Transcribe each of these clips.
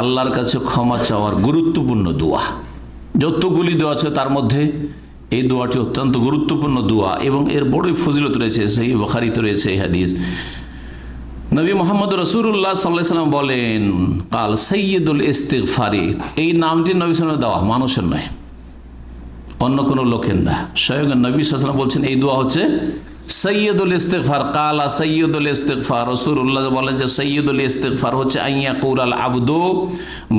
আল্লাহর কাছে ক্ষমা চাওয়ার গুরুত্বপূর্ণ দোয়া। যতগুলি দোয়া আছে তার মধ্যে এই দোয়াটি অত্যন্ত গুরুত্বপূর্ণ দোয়া এবং এর বড়ই ফজিলত রয়েছে সেই বখারিত রয়েছে এই হাদিস। নবী মোহাম্মদ রসুল্লাহ সাল্লাহ সাল্লাম বলেন, কাল সৈয়দুল ইস্তেকফারি এই নামটি নবী সালাম দেওয়া মানুষের নয়, অন্য কোনো লোকের না। স্বয়ং নবী সাল্লাম বলছেন, এই দোয়া হচ্ছে সৈয়দুল ইস্তেকফার কালা সৈয়দুল ইস্তেকফার রসুল্লাহ বলেন যে সৈয়দুল ইস্তেকফার হচ্ছে আইয়া কৌরাল আবদু।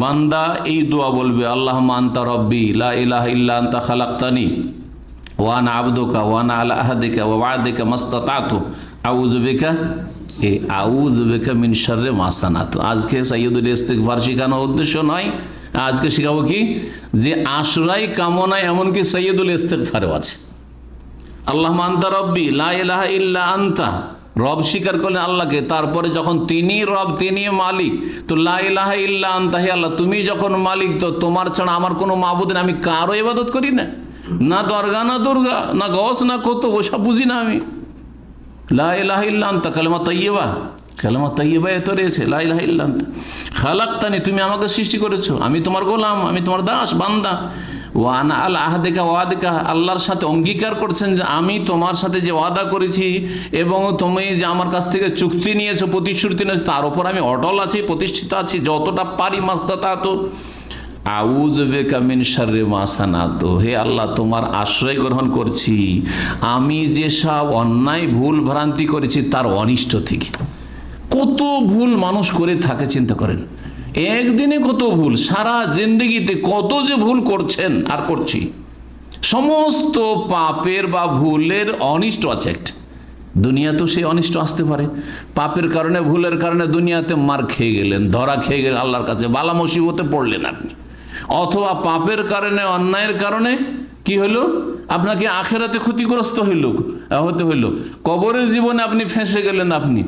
বান্দা এই দোয়া বলবে আল্লাহ মান্তা রব্বি, লা ইলাহা ইল্লা আনতা খালাক্তানি ওয়ান আবদুকা ওয়ান আলা আহাদিকা ওয়াদিকা মাস্তাতাতু। আউযু বিকা, এ আউযু বিকা মিন শাররি মা সানাতু আজকে সৈয়দুল ইস্তিগফার শেখানোর উদ্দেশ্য নয়, আজকে শেখাবো কি? যে আশ্রয় কামনায় এমনকি সৈয়দুল ইস্তিগফারও আছে। আল্লাহ মান্তা রব্বি লা ইলাহা ইল্লা আনতা। রব স্বীকার করলেন আল্লাহকে তারপরে যখন তিনি রব তিনি মালিক তো লা ইলাহা ইল্লা আনতা হে আল্লাহ তুমি যখন মালিক তো তোমার ছাড়া আমার কোনো মাবুদ নেই, আমি কারও ইবাদত করি না। না দরগা না দুর্গা না গস না কত ওসব বুঝি না আমি। লা ইলাহা ইল্লা আনতা কালেমা তাইয়্যিবা। কালেমা তাইয়্যিবা এত রয়েছে লা ইলাহা ইল্লা আনতা। খালাক্তানি তুমি আমাকে সৃষ্টি করেছ আমি তোমার গোলাম আমি তোমার দাস বান্দা। ওয়ানা আল আহাদিকা ওয়াদিকা আল্লাহর সাথে অঙ্গীকার করছেন যে আমি তোমার সাথে যে ওয়াদা করেছি এবং তুমি যে আমার কাছ থেকে চুক্তি নিয়েছো, প্রতিশ্রুতি নিয়েছো, তার উপর আমি অটল আছি, প্রতিষ্ঠিত আছি, যতটা পারি মাস্তা তা। তো হে আল্লাহ, তোমার আশ্রয় গ্রহণ করছি। আমি যেসব অন্যায়, ভুল ভ্রান্তি করেছি, তার অনিষ্ট থেকে। কত ভুল মানুষ করে থাকে, চিন্তা করেন। একদিনে কত ভুল, সারা জিন্দগিতে কত যে ভুল করছেন আর করছি। সমস্ত পাপের বা ভুলের অনিষ্ট আছে একটা। দুনিয়াতেও সেই অনিষ্ট আসতে পারে। পাপের কারণে, ভুলের কারণে দুনিয়াতে মার খেয়ে গেলেন, ধরা খেয়ে গেলেন, আল্লাহর কাছে বালা মুসিবতে পড়লেন আপনি। অথবা পাপের কারণে, অন্যায়ের কারণে কি হলো? আপনাকে আখেরাতে ক্ষতিগ্রস্ত হইল, হতে হইল। কবরের জীবনে আপনি ফেঁসে গেলেন আপনি।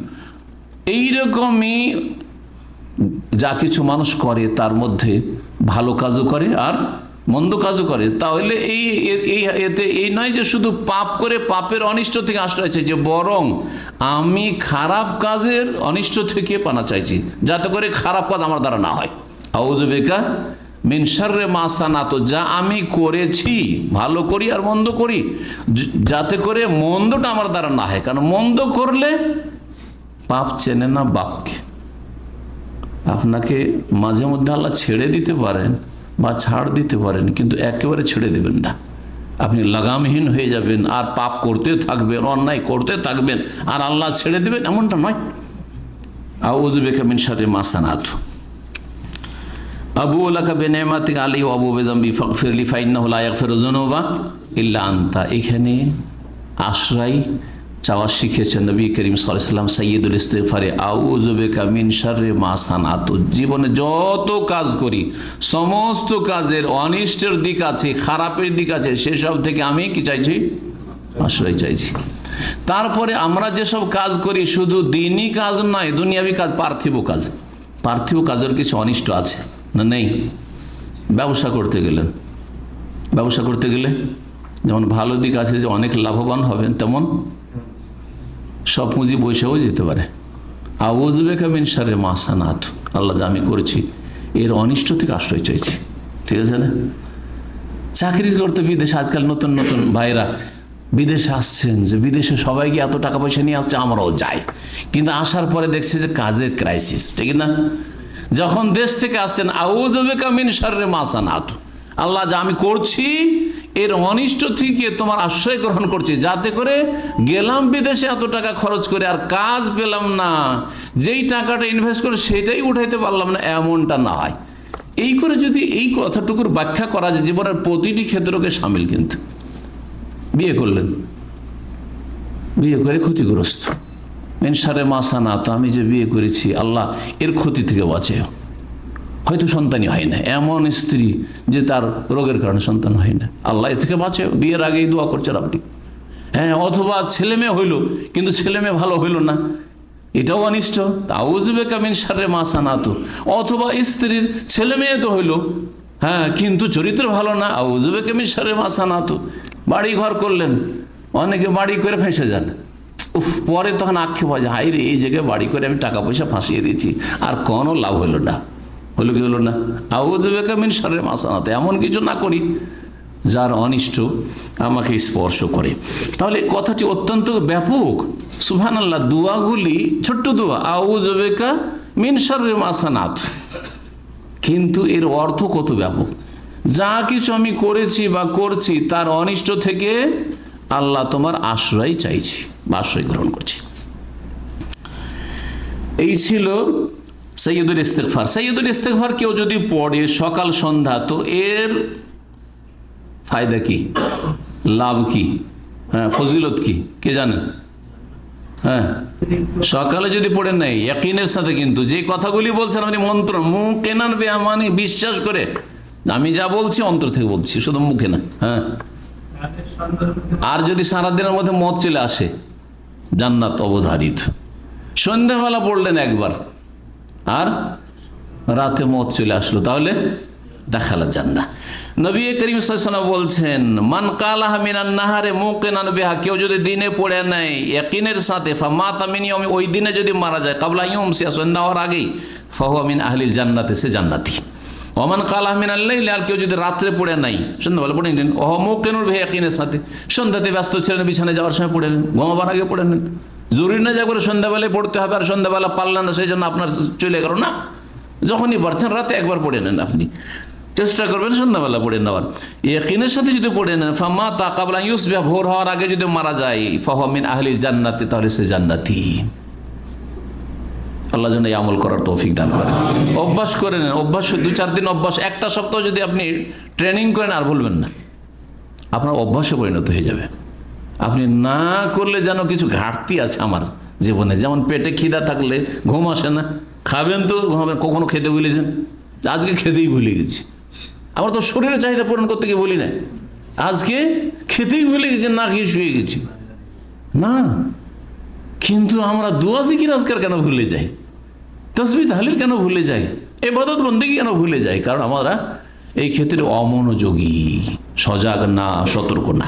এইরকমই যা কিছু মানুষ করে তার মধ্যে ভালো কাজও করে আর মন্দ কাজও করে। তাহলে এই এতে এই নয় যে শুধু পাপ করে পাপের অনিষ্ট থেকে আশ্রয় চাইছে বরং আমি খারাপ কাজের অনিষ্ট থেকে পানা চাইছি, যাতে করে খারাপ কাজ আমার দ্বারা না হয়। আউজ বেকা মিনসারে তো যা আমি করেছি, ভালো করি আর মন্দ করি যাতে করে মন্দটা আমার দ্বারা না হয়। কারণ মন্দ করলে পাপ চেনে না বাপকে। আপনাকে মাঝে মধ্যে আল্লাহ ছেড়ে দিতে পারেন বা ছাড় দিতে পারেন, কিন্তু একেবারে ছেড়ে দেবেন না। আপনি লাগামহীন হয়ে যাবেন, আর পাপ করতে থাকবেন, অন্যায় করতে থাকবেন, আর আল্লাহ ছেড়ে দেবেন এমনটা নয়। মাসানাত আবু ওলাকা ইল্লা আন্তা। এখানে আশ্রয় চাওয়া শিখেছেন নবী করিম সাল্লাম সৈয়দুল ইস্তেফারে আউজবেকা মিন শারে মা সানাত। জীবনে যত কাজ করি, সমস্ত কাজের অনিষ্টের দিক আছে, খারাপের দিক আছে, সেসব থেকে আমি কি চাইছি? আশ্রয় চাইছি। তারপরে আমরা যেসব কাজ করি, শুধু দিনই কাজ নয়, দুনিয়াবি কাজ, পার্থিব কাজ। পার্থিব কাজের কিছু অনিষ্ট আছে না নেই? ব্যবসা করতে গেলেন ব্যবসা করতে গেলে যেমন ভালো দিক আছে যে অনেক লাভবান হবেন, তেমন সব পুঁজি বৈশাও যেতে পারে। আউজবেকা মিন সারে মাসানাত আল্লাহ যা আমি করেছি, এর অনিষ্ট থেকে আশ্রয় চাইছি। ঠিক আছে না? চাকরি করতে বিদেশে, আজকাল নতুন নতুন ভাইরা বিদেশে আসছেন যে বিদেশে সবাই গিয়ে এত টাকা পয়সা নিয়ে আসছে, আমরাও যাই। কিন্তু আসার পরে দেখছে যে কাজের ক্রাইসিস ঠিক না? যখন দেশ থেকে আসছেন আউজবেকা মিন সারে মাসানাত আল্লাহ যা আমি করছি এর অনিষ্ট থেকে তোমার আশ্রয় গ্রহণ করছি। যাতে করে গেলাম বিদেশে এত টাকা খরচ করে আর কাজ পেলাম না। যেই টাকাটা ইনভেস্ট করে সেটাই উঠাইতে পারলাম না, এমনটা না হয়। এই করে যদি এই কথাটুকুর ব্যাখ্যা করা যায়, জীবনের প্রতিটি ক্ষেত্রকে সামিল কিন্তু। বিয়ে করলেন। বিয়ে করে ক্ষতিগ্রস্ত। মেনসারে মাসা না তো আমি যে বিয়ে করেছি, আল্লাহ এর ক্ষতি থেকে বাঁচে হয়তো সন্তানই হয় না। এমন স্ত্রী যে তার রোগের কারণে সন্তান হয় না। আল্লাহ থেকে বাঁচে। বিয়ের আগেই দোয়া করছেন আপনি। হ্যাঁ অথবা ছেলে মেয়ে হইল, কিন্তু ছেলে মেয়ে ভালো হইল না। এটাও অনিষ্ট। তাউজবে কামিন সারে মাসা না তো অথবা স্ত্রীর ছেলে মেয়ে তো হইল। হ্যাঁ কিন্তু চরিত্র ভালো না। আউজবে কামিন সারে মাসা না তো বাড়ি ঘর করলেন। অনেকে বাড়ি করে ফেঁসে যান। উফ, পরে তখন আক্ষেপ হয় যে হাই রে, এই জায়গায় বাড়ি করে আমি টাকা পয়সা ফাঁসিয়ে দিয়েছি। আর কোনো লাভ হলো না। হলো কি হলো না? আউজবেকা মিন সারের মাসানাতে এমন কিছু না করি যার অনিষ্ট আমাকে স্পর্শ করে। তাহলে কথাটি অত্যন্ত ব্যাপক। সুহান আল্লাহ দোয়াগুলি, ছোট্ট দোয়া আউজবেকা মিন সারের মাসানাত কিন্তু এর অর্থ কত ব্যাপক? যা কিছু আমি করেছি বা করছি, তার অনিষ্ট থেকে আল্লাহ তোমার আশ্রয় চাইছি বা আশ্রয় গ্রহণ করছি। এই ছিল সৈয়দুল ইস্তেকফার সৈয়দুল ইস্তেকফার কেউ যদি পড়ে সকাল, সন্ধ্যা, তো এর ফায়দা কি? লাভ কি? হ্যাঁ ফজিলত কি? কে জানেন হ্যাঁ সকালে যদি পড়ে নেই একইনের সাথে কিন্তু যে কথাগুলি বলছেন আপনি মন্ত্র, মুখ কেনান মানে বিশ্বাস করে, আমি যা বলছি অন্তর থেকে বলছি, শুধু মুখে না হ্যাঁ। আর যদি সারাদিনের মধ্যে মত চলে আসে, জান্নাত অবধারিত। সন্ধ্যাবেলা পড়লেন একবার আর রাতে মত চলে আসলো, তাহলে দেখালা না নবী করিম সাল্লাম বলছেন, মান কালাহ মিনান নাহারে মুকেনান বেহা কেউ যদি দিনে পড়ে নেয়, ইয়াকিনের সাথে ফা মা তামিনী ওই দিনে যদি মারা যায়, কাবলা ইউম সিয়াস নেওয়ার আগেই ফাহু আমিন আহলিল জান্নাতে সে জান্নাতি। ওমান কালাহ মিনান লাইলে, আর কেউ যদি রাত্রে পড়ে নাই সন্ধ্যাবেলা পড়ে নিলেন। ওহ মুকেনুর ভে ইয়াকিনের সাথে? সন্ধ্যাতে ব্যস্ত ছিলেন, বিছানায় যাওয়ার সময় পড়ে নেন ঘুমাবার আগে পড়ে নেন জরুরি না যা করে সন্ধ্যাবেলায় পড়তে হবে, আর সন্ধ্যাবেলা পারলেন না, সেই জন্য আপনার চলে গেল না। যখনই পারছেন, রাতে একবার পড়ে নেন আপনি। চেষ্টা করবেন সন্ধ্যাবেলা পড়ে নেওয়ার। ইয়কিনের সাথে যদি পড়ে নেন ফামা তা কাবলা ইউসবিয়া ভোর হওয়ার আগে যদি মারা যায় ফাহমিন আহলি জান্নাতি, তাহলে সে জান্নাতি। আল্লাহ যেন এই আমল করার তৌফিক দান করে অভ্যাস করে নেন অভ্যাস দু চার দিন অভ্যাস একটা সপ্তাহ যদি আপনি ট্রেনিং করেন আর ভুলবেন না। আপনার অভ্যাসে পরিণত হয়ে যাবে। আপনি না করলে যেন কিছু ঘাটতি আছে আমার জীবনে যেমন পেটে খিদা থাকলে ঘুম আসে না। খাবেন তো ঘুমাবেন কখনো খেতে ভুলেছেন আজকে খেতেই ভুলে গেছি। আমার তো শরীরের চাহিদা পূরণ করতে গিয়ে বলি না। আজকে খেতেই ভুলে গেছি না খেয়ে শুয়ে গেছি। না কিন্তু আমরা দোয়া জিকির আজকার কেন ভুলে যাই? তসবি তাহলে কেন ভুলে যাই? এ বদত বন্দি কেন ভুলে যাই? কারণ আমরা এই ক্ষেত্রে অমনোযোগী, সজাগ না, সতর্ক না।